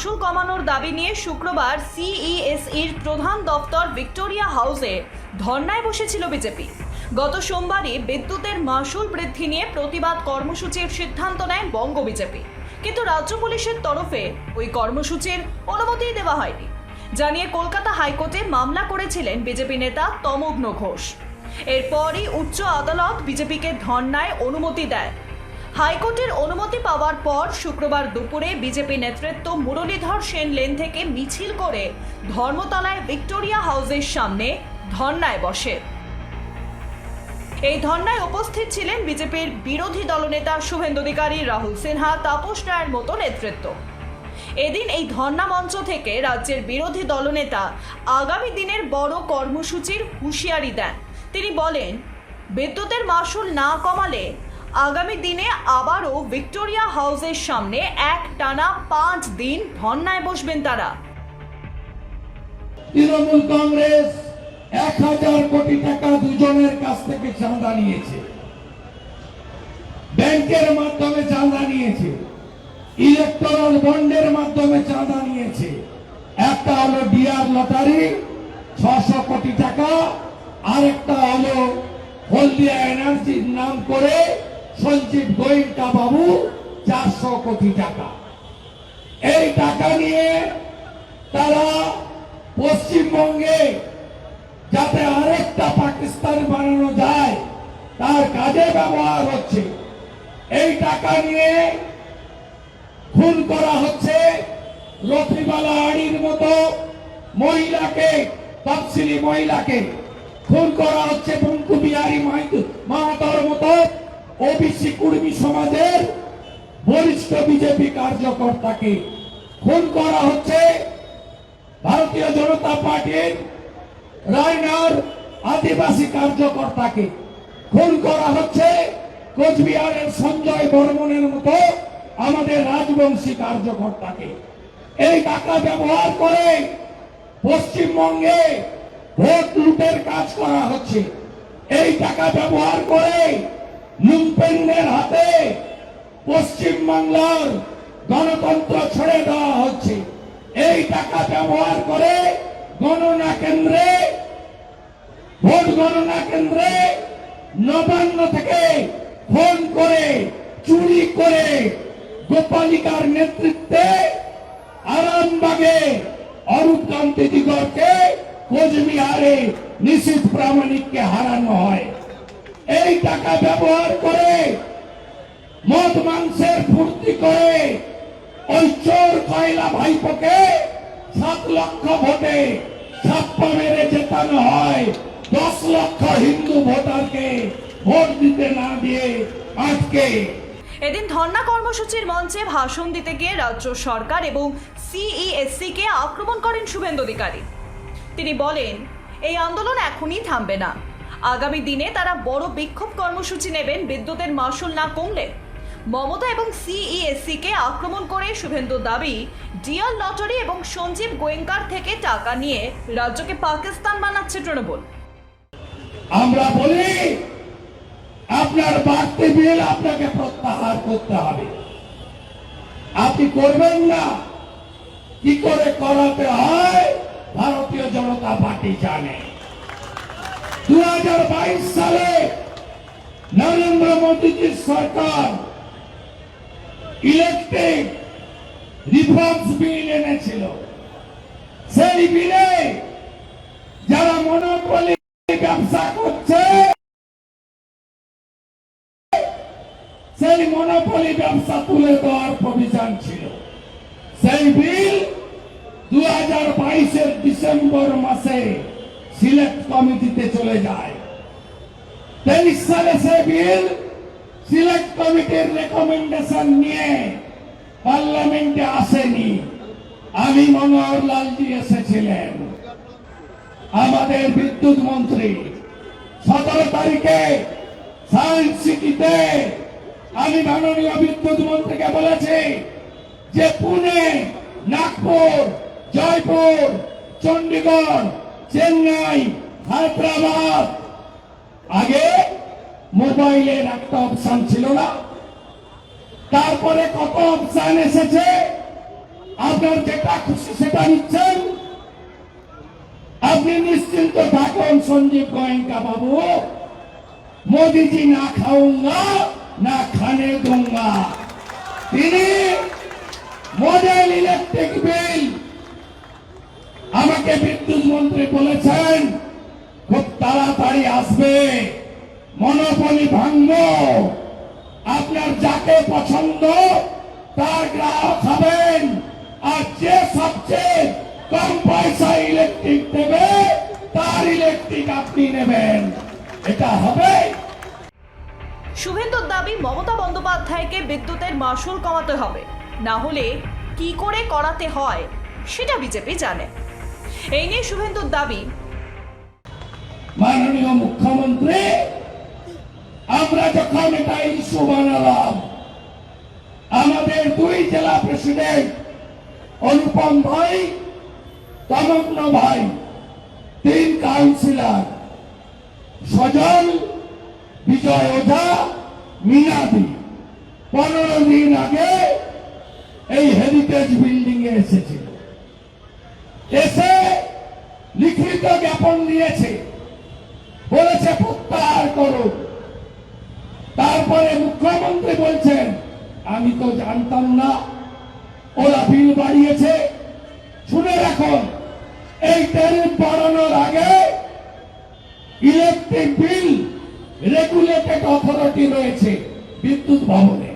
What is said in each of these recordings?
মাসুল কমানোর দাবি নিয়ে শুক্রবার সিইএসইর প্রধান দপ্তর ভিক্টোরিয়া হাউসে ধর্নায় বসেছিল বিজেপি। গত সোমবারই বিদ্যুতের মাসুল বৃদ্ধি নিয়ে প্রতিবাদ কর্মসূচির সিদ্ধান্ত নেয় বঙ্গ বিজেপি। কিন্তু রাজ্য পুলিশের তরফে ওই কর্মসূচির অনুমতি দেওয়া হয়নি। জানিয়ে কলকাতা হাইকোর্টে মামলা করেছিলেন বিজেপি নেতা তমগ্ন ঘোষ। এরপরই উচ্চ আদালত বিজেপিকে ধর্নায় অনুমতি দেয়। হাইকোর্টের অনুমতি পাওয়ার পর শুক্রবার দুপুরে বিজেপি নেতৃত্ব মুরলীধর সেন লেন থেকে মিছিল করে ধর্মতলায় ভিক্টোরিয়া হাউসের সামনে ধর্নায় বসে। এই ধর্নায় উপস্থিত ছিলেন বিজেপির বিরোধী দলনেতা শুভেন্দু অধিকারী রাহুল সিনহা, তাপস রায়ের মতো নেতৃত্ব। এদিন এই ধর্না মঞ্চ থেকে রাজ্যের বিরোধী দলনেতা আগামী দিনের বড় কর্মসূচির হুঁশিয়ারি দেন। তিনি বলেন, বিদ্যুতের মাসুল না কমালে আগামী দিনে আবারও ভিক্টোরিয়া হাউসের সামনে এক টানা পাঁচ দিন ধর্নায় বসবেন তারা। তৃণমূল কংগ্রেস এক হাজার কোটি টাকা দুজনের কাছ থেকে চাঁদা নিয়েছে। ব্যাংকের মাধ্যমে চাঁদা নিয়েছে। ইলেকট্রাল বন্ডের মাধ্যমে চাঁদা নিয়েছে। একটা হলো ডিআর লটারি, ছশো কোটি টাকা, আরেকটা হলো হলদিয়া এনার্জির নাম করে সঞ্জীব গোয়েঙ্কা বাবু চারশো কোটি টাকা। এই টাকা নিয়ে তারা পশ্চিমবঙ্গে যাতে আরেকটা পাকিস্তান বানানো যায়, তার কাজে ব্যবহার হচ্ছে। এই টাকা নিয়ে খুন করা হচ্ছে রফিবালা আড়ির মতো মহিলাকে, তফসিলি মহিলাকে। খুন করা হচ্ছে বঙ্কু বিহারী মাহাতর মতো ওবিসি কুর্মী সমাজের বরিষ্ঠ বিজেপি কার্যকর্তাকে খুন করা হচ্ছে ভারতীয় জনতা পার্টির রায়নার আদিবাসী কার্যকর্তাকে খুন করা হচ্ছে। কোচবিহারের সঞ্জয় বর্মনের মতো আমাদের রাজবংশী কার্যকর্তাকে। এই টাকা ব্যবহার করে পশ্চিমবঙ্গে ভোট লুটের কাজ করা হচ্ছে। এই টাকা ব্যবহার করে লুম্পেনদের হাতে পশ্চিম বাংলার গণতন্ত্র ছেড়ে দেওয়া হচ্ছে। এই টাকা ব্যবহার করে গণনা কেন্দ্রে, ভোট গণনা কেন্দ্রে নবান্ন থেকে ফোন করে, চুরি করে গোপালিকার নেতৃত্বে আরামবাগে অরূপ কান্তি দিগরকে কোচবিহারে নিশীথ প্রামাণিককে হারানো হয়। এই টাকা ব্যবহার করে মদ মাংসের ফুর্তি করে ওই চোর কয়লা ভাইপোকে সাত লক্ষ ভোটে ছাপ্পা মেরে জেতানো হয়। দশ লক্ষ হিন্দু ভোটারকে ভোট দিতে না দিয়ে আজকে এদিন ধর্না কর্মসূচির মঞ্চে ভাষণ দিতে গিয়ে রাজ্য সরকার এবং সিইএসসি কে আক্রমণ করেন শুভেন্দু অধিকারী। তিনি বলেন, এই আন্দোলন এখনই থামবে না। আগামী দিনে তারা বড় বিক্ষোভ কর্মসূচি নেবেন বিদ্যুতের মাসুল না কমলে। মমতা এবং সিইএসসি কে আক্রমণ করে শুভেন্দু দাবি, ডিয়ার লটারি এবং সঞ্জীব গোয়েঙ্কার থেকে টাকা নিয়ে রাজ্যকে পাকিস্তান বানাচ্ছে তৃণমূল। আমরা বলি, আপনার বাড়তি বিল আপনাকে প্রত্যাহার করতে হবে। আপনি করবেন না। কি করে করাতে হয়, ভারতীয় জনতা পার্টি জানে। দু হাজার বাইশ সালে নরেন্দ্র মোদীজির সরকার ইলেকট্রিক রিফর্মস বিল এনেছিল। সেই বিলে যারা মনোপলি ব্যবসা করছে, সেই মনোপলি ব্যবসা তুলে দেওয়ার প্রভিশন ছিল। সেই বিল দু হাজার বাইশের ডিসেম্বর মাসে সিলেক্ট কমিটিতে চলে যায়। তেইশ সালে সে বিল সিলেক্ট কমিটির রেকমেন্ডেশন নিয়ে পার্লামেন্টে আসেনি। আমি মনোহর লালজি এসেছিলেন। আমাদের বিদ্যুৎ মন্ত্রী। সতেরো তারিখে সায়েন্স সিটিতে আমি মাননীয় বিদ্যুৎ মন্ত্রীকে বলেছি যে পুনে, নাগপুর, জয়পুর, চণ্ডীগড় চেন্নাই, হায়দ্রাবাদ। আগে মোবাইলের একটা অপশান ছিল না। তারপরে কত অপশান এসেছে? আপনার যেটা খুশি সেটা নিচ্ছেন। আপনি নিশ্চিন্ত থাকুন, সঞ্জীব গোয়েঙ্কা বাবু। মোদিজি না খাওয়া না খানে দুঙ্গা তিনি মোবাইল ইলেকট্রিক বিল আমাকে বিদ্যুৎ মন্ত্রী বলেছেন, খুব তাড়াতাড়ি আসবে, মনোপলি ভাঙব। আপনার যাকে পছন্দ, তার গ্রাহক হবেন। আর যে সবচেয়ে কম পয়সা ইলেকট্রিক দেবে, তার ইলেকট্রিক আপনি নেবেন। এটা হবে। শুভেন্দুর দাবি, মমতা বন্দ্যোপাধ্যায়কে বিদ্যুতের মাসুল কমাতে হবে। না হলে কি করে করাতে হয়, সেটা বিজেপি জানে। এই নিয়ে শুভেন্দুর দাবি। মাননীয় মুখ্যমন্ত্রী, আমরা যখন এটা ইস্যু বানালাম, আমাদের দুই জেলা প্রেসিডেন্ট অনুপম ভাই তমগ্ন ভাই, তিন কাউন্সিলর, সজল, বিজয় ওঝা, মিনাদি। পনেরো দিন আগে এই হেরিটেজ বিল্ডিং এ এসেছিল। এসে লিখিত জ্ঞাপন দিয়েছে বলেছে, প্রত্যাহার করুন তারপরে মুখ্যমন্ত্রী বলছেন, আমি তো জানতাম না। ওরা বিল বাড়িয়েছে। শুনে রাখুন, এই ট্যারিফ বাড়ানোর আগে ইলেকট্রিক বিল রেগুলেটেড অথরিটি রয়েছে, বিদ্যুৎ ভবনে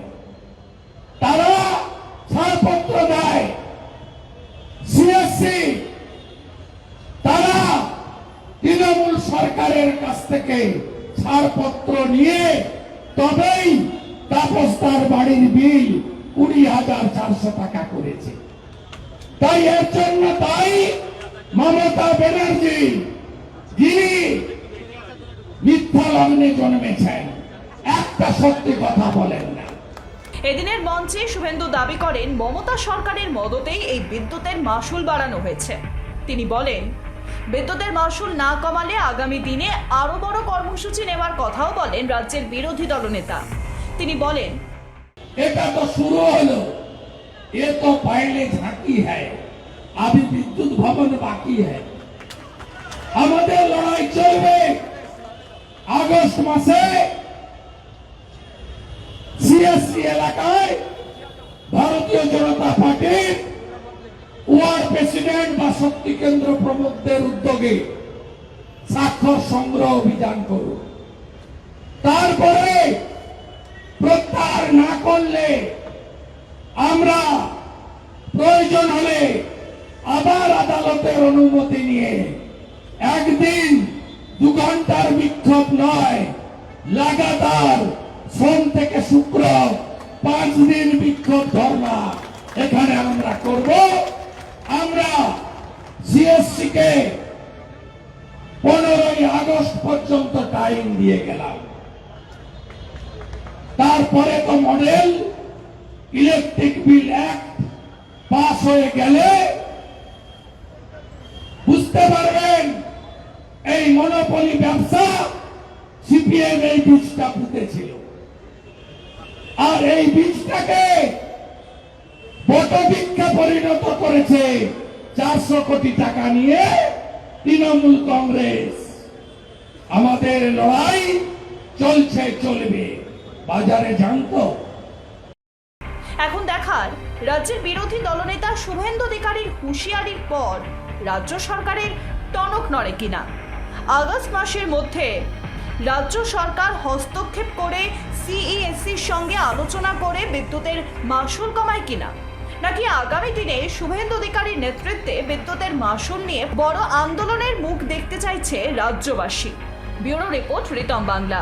তারা ছাড়পত্র দেয় সিএসসি তারা তৃণমূল সরকারের কাছ থেকে ছাড়পত্র নিয়ে তবেই তাপস্তার বাড়ির বিল কুড়ি হাজার চারশো টাকা করেছে। তাই এর জন্য তাই মমতা ব্যানার্জি, যিনি মিথ্যা লগ্নে জন্মেছেন, একটা সত্যি কথা বলেন এদিনের মঞ্চে শুভেন্দু দাবি করেন, মমতা সরকারের মদতেই এই বিদ্যুতের মাসুল বাড়ানো হয়েছে। তিনি বলেন বিদ্যুতের মাসুল না কমালে আগামী দিনে আরও বড় কর্মসূচি নেওয়ার কথাও বলেন রাজ্যের বিরোধী দলনেতা। তিনি বলেন, এটা তো শুরু হলো। এ তো পাইলে ঝাঁকি হ্যায়। আমি বিদ্যুৎ ভবন বাকি হ্যায়। আমাদের লড়াই চলবে আগস্ট মাসে। সিএসসি এলাকায় ভারতীয় জনতা পার্টির প্রেসিডেন্ট বা শক্তি কেন্দ্র প্রমুখদের উদ্যোগে স্বাক্ষর সংগ্রহ অভিযান করুন। তারপরে প্রত্যাহার না করলে আমরা প্রয়োজন হলে আবার আদালতের অনুমতি নিয়ে একদিন দু ঘণ্টার বিক্ষোভ নয়, লাগাতার সোম থেকে শুক্র পাঁচ দিন বিক্ষোভ ধর্মা এখানে আমরা করব। আমরা সিএসসি কে পনেরোই আগস্ট পর্যন্ত টাইম দিয়ে গেলাম। তারপরে তো model, electric bill act pass হয়ে গেলে বুঝতে পারবেন, এই মনোপলি ব্যবসা সিপিএম এই বীজটা পুঁতেছিল। আর এই বীজটাকে বটবৃক্ষে পরিণত করেছে। চারশো কোটি টাকা নিয়ে তৃণমূল কংগ্রেস। আমাদের লড়াই চলছে, চলবে। বাজারে জানতো এখন দেখার, রাজ্যের বিরোধী দলনেতা শুভেন্দু অধিকারীর হুঁশিয়ারির পর রাজ্য সরকারের টনক নড়ে কিনা। আগস্ট মাসের মধ্যে রাজ্য সরকার হস্তক্ষেপ করে সিইএসসির সঙ্গে আলোচনা করে বিদ্যুতের মাসুল কমায় কিনা। নাকি আগামী দিনে শুভেন্দু অধিকারীর নেতৃত্বে বিদ্যুতের মাসুল নিয়ে বড় আন্দোলনের মুখ দেখতে চাইছে রাজ্যবাসী? Bureau report Ritam Bangla.